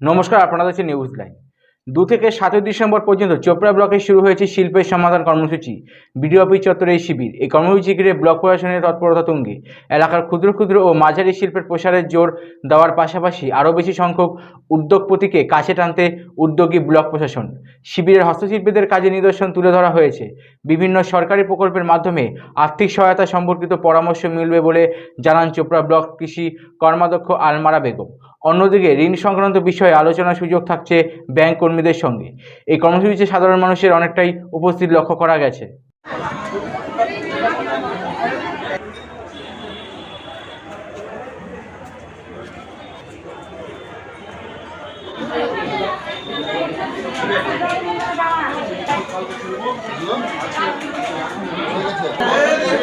নমস্কার আপনারা হচ্ছে নিউজ লাইন দু থেকে সাতই ডিসেম্বর পর্যন্ত চোপড়া ব্লকে শুরু হয়েছে শিল্পের সমাধান কর্মসূচি। বিডিও অফিস চত্বরে এই শিবির। এই কর্মসূচি ঘিরে ব্লক প্রশাসনের তৎপরতা তুঙ্গে। এলাকার ক্ষুদ্র ক্ষুদ্র ও মাঝারি শিল্পের প্রসারের জোর দেওয়ার পাশাপাশি আরও বেশি সংখ্যক উদ্যোগপতিকে কাছে টানতে উদ্যোগী ব্লক প্রশাসন। শিবিরের হস্তশিল্পীদের কাজে নিদর্শন তুলে ধরা হয়েছে। বিভিন্ন সরকারি প্রকল্পের মাধ্যমে আর্থিক সহায়তা সম্পর্কিত পরামর্শ মিলবে বলে জানান চোপড়া ব্লক কৃষি কর্মাধ্যক্ষ আলমারা বেগম। অন্যদিকে ঋণ সংক্রান্ত বিষয়ে আলোচনার সুযোগ থাকছে ব্যাংক কর্মীদের সঙ্গে। এই কর্মসূচিতে সাধারণ মানুষের অনেকটাই উপস্থিত লক্ষ্য করা গেছে।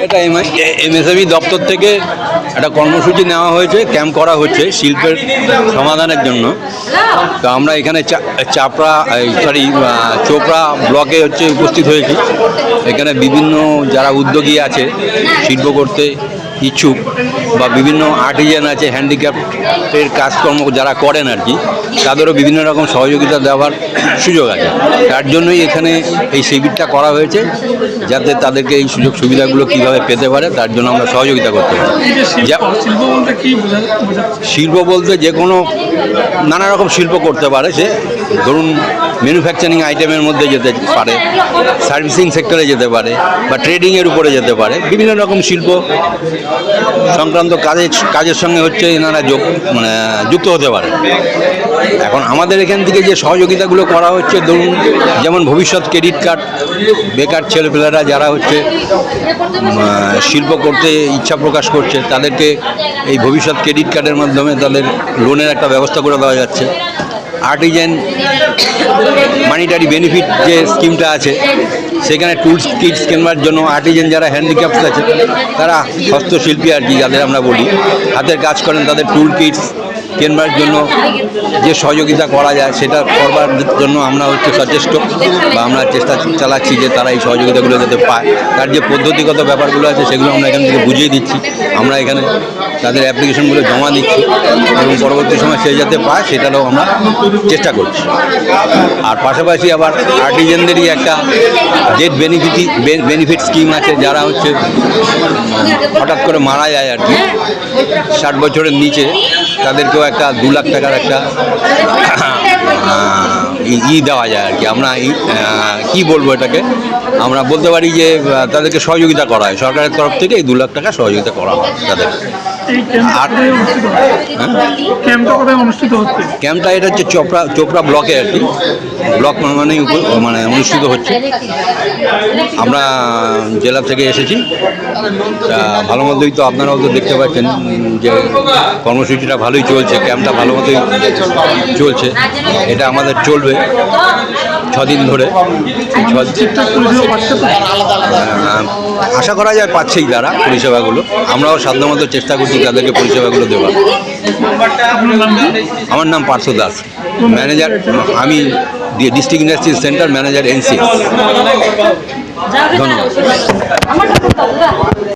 এটা এমএসএমই দপ্তর থেকে একটা কর্মসূচি নেওয়া হয়েছে, ক্যাম্প করা হচ্ছে শিল্পের সমাধানের জন্য। তো আমরা এখানে চাপড়া সরি চোপড়া ব্লকে হচ্ছে উপস্থিত হয়েছি। এখানে বিভিন্ন যারা উদ্যোগী আছে, শিল্প করতে ইচ্ছুক বা বিভিন্ন আর্টিজান আছে হ্যান্ডিক্যাপ্টের কাজকর্ম যারা করেন আর কি তাদেরও বিভিন্ন রকম সহযোগিতা দেওয়ার সুযোগ আছে। তার জন্যই এখানে এই শিবিরটা করা হয়েছে যাতে তাদেরকে এই সুযোগ সুবিধাগুলো কীভাবে পেতে পারে তার জন্য আমরা সহযোগিতা করতে পারি। শিল্প বলতে যে কোনো নানা রকম শিল্প করতে পারে সে। ধরুন ম্যানুফ্যাকচারিং আইটেমের মধ্যে যেতে পারে সার্ভিসিং সেক্টরে যেতে পারে বা ট্রেডিংয়ের উপরে যেতে পারে বিভিন্ন রকম শিল্প সংক্রান্ত কাজের কাজের সঙ্গে হচ্ছে এনারা যোগ মানে যুক্ত হতে পারে। এখন আমাদের এখান থেকে যে সহযোগিতাগুলো করা হচ্ছে, ধরুন যেমন ভবিষ্যৎ ক্রেডিট কার্ড, বেকার ছেলেপেলেরা যারা হচ্ছে শিল্প করতে ইচ্ছা প্রকাশ করছে, তাদেরকে এই ভবিষ্যৎ ক্রেডিট কার্ডের মাধ্যমে তাদের লোনের একটা ব্যবস্থা করে দেওয়া যাচ্ছে। আর্টিজেন মানিটারি বেনিফিট যে স্কিমটা আছে সেখানে টুলস কিটস কেনবার জন্য আর্টিজেন যারা হ্যান্ডিক্যাপস আছে, তারা হস্তশিল্পী আর কি যাদের আমরা বলি, হাতের কাজ করেন তাদের টুল কিটস কেনবার জন্য যে সহযোগিতা করা যায় সেটা করবার জন্য আমরা হচ্ছে সচেষ্ট বা আমরা চেষ্টা চালাচ্ছি যে তারা এই সহযোগিতাগুলো যাতে পায়। তার যে পদ্ধতিগত ব্যাপারগুলো আছে সেগুলো আমরা এখান থেকে বুঝিয়ে দিচ্ছি। আমরা এখানে তাদের অ্যাপ্লিকেশনগুলো জমা দিচ্ছি এবং পরবর্তী সময় সে যাতে পায় সেটারও আমরা চেষ্টা করছি। আর পাশাপাশি আবার আর্টিজেনদেরই একটা ডেট বেনিফিট বেনিফিট স্কিম আছে যারা হচ্ছে হঠাৎ করে মারা যায় আর কি। ষাট বছরের নিচে তাদেরকেও একটা, দু লাখ টাকার একটা ই- দেওয়া যায় আর কি। আমরা কি বলব এটাকে? আমরা বলতে পারি যে তাদেরকে সহযোগিতা করা হয়। সরকারের তরফ থেকে এই দু লাখ টাকা সহযোগিতা করা হয় তাদের ক্যাম্পটা এটা হচ্ছে চোপড়া চোপড়া ব্লকে আর কি। ব্লক মানে মানে অনুষ্ঠিত হচ্ছে। আমরা জেলা থেকে এসেছি। তা ভালো মতোই তো আপনারাও তো দেখতে পাচ্ছেন যে কর্মসূচিটা ভালোই চলছে ক্যাম্পটা ভালো মতোই চলছে। এটা আমাদের চলবে। ছদিন ধরে। আশা করা যায় পাচ্ছেই তারা পরিষেবাগুলো। আমরাও সাধ্যমতো চেষ্টা করছি তাদেরকে পরিষেবাগুলো দেওয়ার। আমার নাম পার্থ দাস। ম্যানেজার, আমি ডিস্ট্রিক্ট ইন্ডাস্ট্রি সেন্টার ম্যানেজার এনসি ধন্যবাদ।